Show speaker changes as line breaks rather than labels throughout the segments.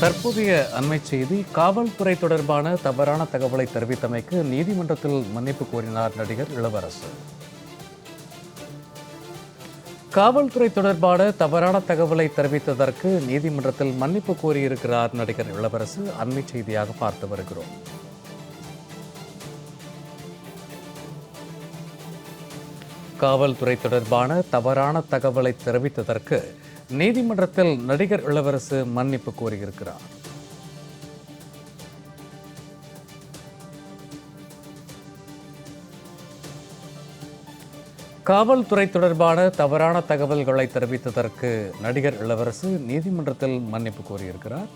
தற்போதைய அண்மை செய்தி காவல்துறை தொடர்பான தவறான தகவலை தெரிவித்தமைக்கு நீதிமன்றத்தில் மன்னிப்பு கோரினார் நடிகர் இளவரசு. காவல்துறை தொடர்பான தவறான தகவலை தெரிவித்ததற்கு நீதிமன்றத்தில் மன்னிப்பு கோரியிருக்கிறார் நடிகர் இளவரசு. அண்மை செய்தியாக பார்த்து வருகிறோம். காவல்துறை தொடர்பான தவறான தகவலை தெரிவித்ததற்கு நீதிமன்றத்தில் நடிகர் இளவரசு மன்னிப்பு கோரியிருக்கிறார். காவல்துறை தொடர்பான தவறான தகவல்களை தெரிவித்ததற்கு நடிகர் இளவரசு நீதிமன்றத்தில் மன்னிப்பு கோரியிருக்கிறார்.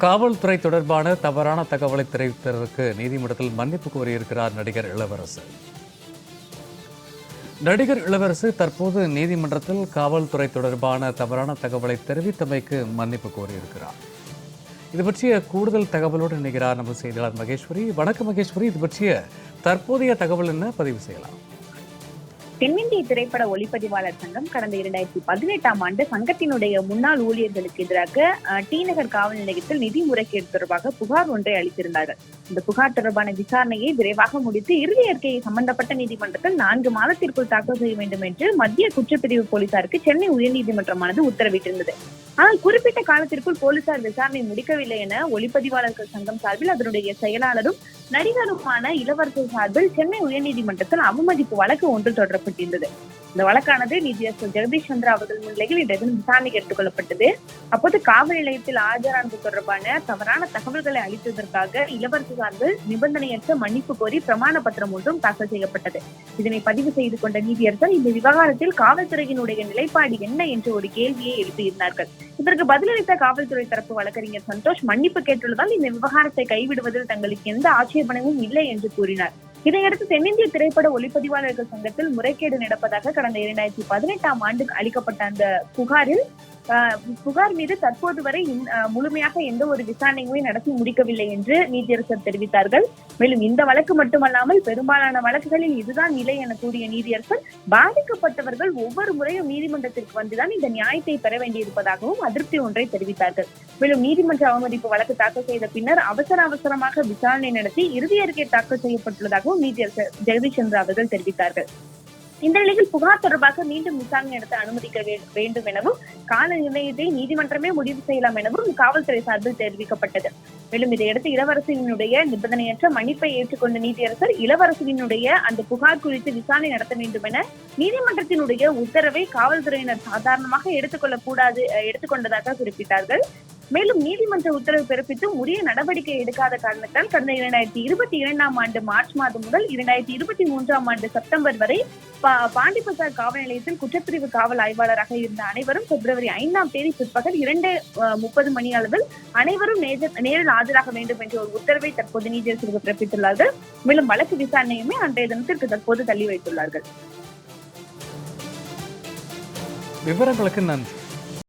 காவல்துறை தொடர்பான தவறான தகவலை தெரிவித்ததற்கு நீதிமன்றத்தில் மன்னிப்பு கோரியிருக்கிறார் நடிகர் இளவரசு. நடிகர் இளவரசு தற்போது நீதிமன்றத்தில் காவல்துறை தொடர்பான தவறான தகவலை தெரிவித்தமைக்கு மன்னிப்பு கோரியிருக்கிறார். இது பற்றிய கூடுதல் தகவலோடு இணைகிறார் நம்ம செய்தியாளர் மகேஸ்வரி. வணக்கம் மகேஸ்வரி. இது பற்றிய தற்போதைய தகவல் என்ன? பதிவு செய்யலாம்.
தென்னிந்திய திரைப்பட ஒளிப்பதிவாளர் சங்கம் கடந்த இரண்டாயிரத்தி பதினெட்டாம் ஆண்டு சங்கத்தினுடைய முன்னாள் ஊழியர்களுக்கு எதிராக அஹ், டி நகர் காவல் நிலையத்தில் நிதி முறைகேடு தொடர்பாக புகார் ஒன்றை அளித்திருந்தார்கள். இந்த புகார் தொடர்பான விசாரணையை விரைவாக முடித்து இறுதி அறிக்கையை சம்பந்தப்பட்ட நீதிமன்றத்தில் நான்கு மாதத்திற்குள் தாக்கல் செய்ய வேண்டும் என்று மத்திய குற்றப்பிரிவு போலீசாருக்கு சென்னை உயர்நீதிமன்றமானது உத்தரவிட்டிருந்தது. ஆனால் குறிப்பிட்ட காலத்திற்குள் போலீசார் விசாரணை முடிக்கவில்லை என ஒளிப்பதிவாளர்கள் சங்கம் சார்பில் அதனுடைய செயலாளரும் நடிகருமான இளவரசர் சார்பில் சென்னை உயர்நீதிமன்றத்தில் அவமதிப்பு வழக்கு ஒன்று தொடரப்பட்டிருந்தது. இந்த வழக்கானது நீதியரசர் ஜெகதீஷ் சந்திரா அவர்கள் முன்னிலையில் இன்றைய விசாரணைக்கு எடுத்துக்கொள்ளப்பட்டது. அப்போது காவல் நிலையத்தில் ஆஜரானது தொடர்பான தவறான தகவல்களை அளித்ததற்காக இளவரசு சார்பில் நிபந்தனையற்ற மன்னிப்பு கோரி பிரமாண பத்திரம் ஒன்றும் தாக்கல் செய்யப்பட்டது. இதனை பதிவு செய்து கொண்ட நீதியரசர் இந்த விவகாரத்தில் காவல்துறையினுடைய நிலைப்பாடு என்ன என்று ஒரு கேள்வியை எழுப்பியிருந்தார்கள். இதற்கு பதிலளித்த காவல்துறை தரப்பு வழக்கறிஞர் சந்தோஷ் மன்னிப்பு கேட்டுள்ளதால் இந்த விவகாரத்தை கைவிடுவதில் தங்களுக்கு எந்த ஆட்சேபனையும் இல்லை என்று கூறினார். இதையடுத்து தென்னிந்திய திரைப்பட ஒளிப்பதிவாளர்கள் சங்கத்தில் முறைகேடு நடப்பதாக கடந்த இரண்டாயிரத்தி பதினெட்டாம் ஆண்டு அளிக்கப்பட்ட அந்த புகாரில் புகார் மீது தற்போது வரை முழுமையாக எந்த ஒரு விசாரணையுமே நடத்தி முடிக்கவில்லை என்று நீதியரசர் தெரிவித்தார்கள். மேலும் இந்த வழக்கு மட்டுமல்லாமல் பெரும்பாலான வழக்குகளில் இதுதான் நிலை என கூறிய நீதியரசர் பாதிக்கப்பட்டவர்கள் ஒவ்வொரு முறையும் நீதிமன்றத்திற்கு வந்துதான் இந்த நியாயத்தை பெற வேண்டியிருப்பதாகவும் அதிருப்தி ஒன்றை தெரிவித்தார்கள். மேலும் நீதிமன்ற அவமதிப்பு வழக்கு தாக்கல் செய்த பின்னர் அவசர அவசரமாக விசாரணை நடத்தி இறுதி அறிக்கை தாக்கல் செய்யப்பட்டுள்ளதாகவும் நீதியரசர் ஜெகதீஷ் சந்திரா அவர்கள் தெரிவித்தார்கள். இந்த நிலையில் புகார் தொடர்பாக மீண்டும் விசாரணை நடத்த அனுமதிக்க வேண்டும் எனவும் கால நிர்ணயத்தை நீதிமன்றமே முடிவு செய்யலாம் எனவும் காவல்துறை சார்பில் தெரிவிக்கப்பட்டது. மேலும் இதையடுத்து இளவரசினுடைய நிபந்தனையற்ற மன்னிப்பை ஏற்றுக்கொண்ட நீதியரசர் இளவரசனினுடைய அந்த புகார் குறித்து விசாரணை நடத்த வேண்டும் என நீதிமன்றத்தினுடைய உத்தரவை காவல்துறையினர் சாதாரணமாக எடுத்துக்கொள்ளக் கூடாது அஹ், எடுத்துக்கொண்டதாக குறிப்பிட்டார்கள். மேலும் நீதிமன்ற உத்தரவு பிறப்பித்து உரிய நடவடிக்கை எடுக்காத காரணத்தால் கடந்த இரண்டாயிரத்தி இருபத்தி இரண்டாம் ஆண்டு மார்ச் மாதம் முதல் இரண்டாயிரத்தி இருபத்தி மூன்றாம் ஆண்டு செப்டம்பர் வரை பா- பாண்டிபசார் காவல் நிலையத்தில் குற்றப்பிரிவு காவல் ஆய்வாளராக இருந்த அனைவரும் பிப்ரவரி ஐந்தாம் தேதி பிற்பகல் இரண்டு முப்பது மணி அளவில் அனைவரும் நேரில் ஆஜராக வேண்டும் என்ற ஒரு உத்தரவை தற்போது நீதியரசருக்கு பிறப்பித்துள்ளார்கள். மேலும் வழக்கு விசாரணையுமே அன்றைய தினத்திற்கு தற்போது தள்ளி வைத்துள்ளார்கள்.
விவரங்களுக்கு நன்றி.